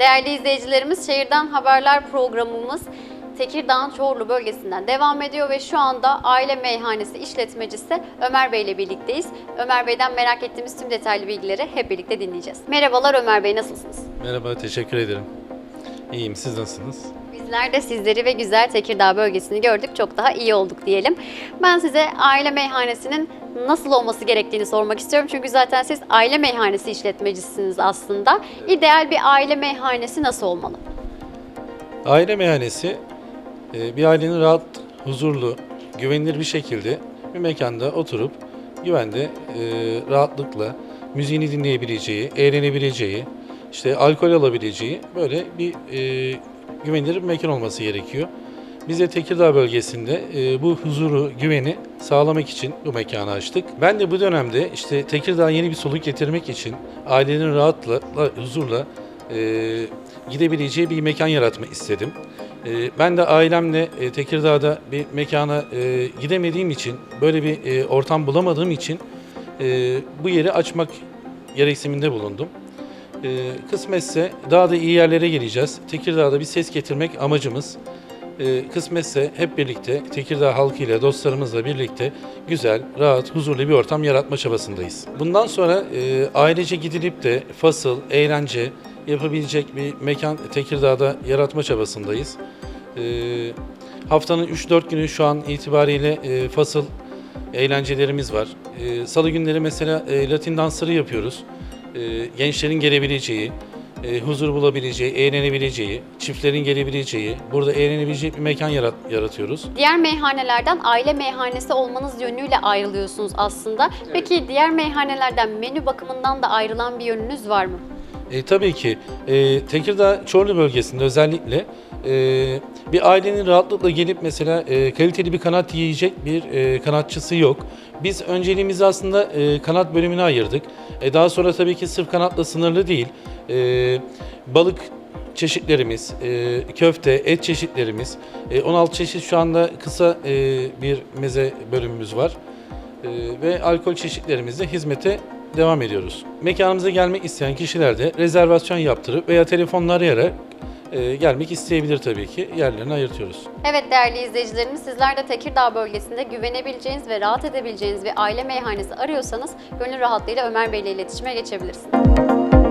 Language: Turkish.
Değerli izleyicilerimiz, Şehirden Haberler programımız Tekirdağ'ın Çorlu bölgesinden devam ediyor ve şu anda Aile Meyhanesi işletmecisi Ömer Bey ile birlikteyiz. Ömer Bey'den merak ettiğimiz tüm detaylı bilgileri hep birlikte dinleyeceğiz. Merhabalar Ömer Bey, nasılsınız? Merhaba, teşekkür ederim. İyiyim, siz nasılsınız? Bizler de sizleri ve güzel Tekirdağ bölgesini gördük. Çok daha iyi olduk diyelim. Ben size aile meyhanesinin nasıl olması gerektiğini sormak istiyorum. Çünkü zaten siz aile meyhanesi işletmecisiniz aslında. İdeal bir aile meyhanesi nasıl olmalı? Aile meyhanesi, e, bir ailenin rahat, huzurlu, güvenilir bir şekilde bir mekanda oturup güvende, e, rahatlıkla müziğini dinleyebileceği, eğlenebileceği, işte alkol alabileceği böyle bir e, güvenilir bir mekan olması gerekiyor. Biz de Tekirdağ bölgesinde e, bu huzuru, güveni sağlamak için bu mekanı açtık. Ben de bu dönemde işte Tekirdağ'a yeni bir soluk getirmek için ailenin rahatla, huzurla e, gidebileceği bir mekan yaratmak istedim. E, ben de ailemle Tekirdağ'da bir mekana gidemediğim için, böyle bir ortam bulamadığım için bu yeri açmak gereksiniminde bulundum. E, kısmetse daha da iyi yerlere geleceğiz. Tekirdağ'da bir ses getirmek amacımız. E, kısmetse hep birlikte Tekirdağ halkıyla, dostlarımızla birlikte güzel, rahat, huzurlu bir ortam yaratma çabasındayız. Bundan sonra e, ailece gidilip de fasıl, eğlence yapabilecek bir mekan Tekirdağ'da yaratma çabasındayız. E, haftanın 3-4 günü şu an itibariyle e, fasıl eğlencelerimiz var. E, Salı günleri mesela e, Latin dansları yapıyoruz. E, gençlerin gelebileceği, e, huzur bulabileceği, eğlenebileceği, çiftlerin gelebileceği, burada eğlenebileceği bir mekan yarat- yaratıyoruz. Diğer meyhanelerden aile meyhanesi olmanız yönüyle ayrılıyorsunuz aslında. Peki diğer meyhanelerden menü bakımından da ayrılan bir yönünüz var mı? E, tabii ki e, Tekirdağ Çorlu bölgesinde özellikle e, bir ailenin rahatlıkla gelip mesela e, kaliteli bir kanat yiyecek bir e, kanatçısı yok. Biz önceliğimizi aslında e, kanat bölümüne ayırdık. E, daha sonra tabii ki sırf kanatla sınırlı değil. E, balık çeşitlerimiz, e, köfte, et çeşitlerimiz, e, 16 çeşit şu anda kısa e, bir meze bölümümüz var. Ee, ve alkol çeşitlerimizle hizmete devam ediyoruz. Mekanımıza gelmek isteyen kişiler de rezervasyon yaptırıp veya telefonla arayarak e, gelmek isteyebilir tabii ki. Yerlerini ayırtıyoruz. Evet değerli izleyicilerimiz sizler de Tekirdağ bölgesinde güvenebileceğiniz ve rahat edebileceğiniz bir aile meyhanesi arıyorsanız gönül rahatlığıyla Ömer Bey ile iletişime geçebilirsiniz.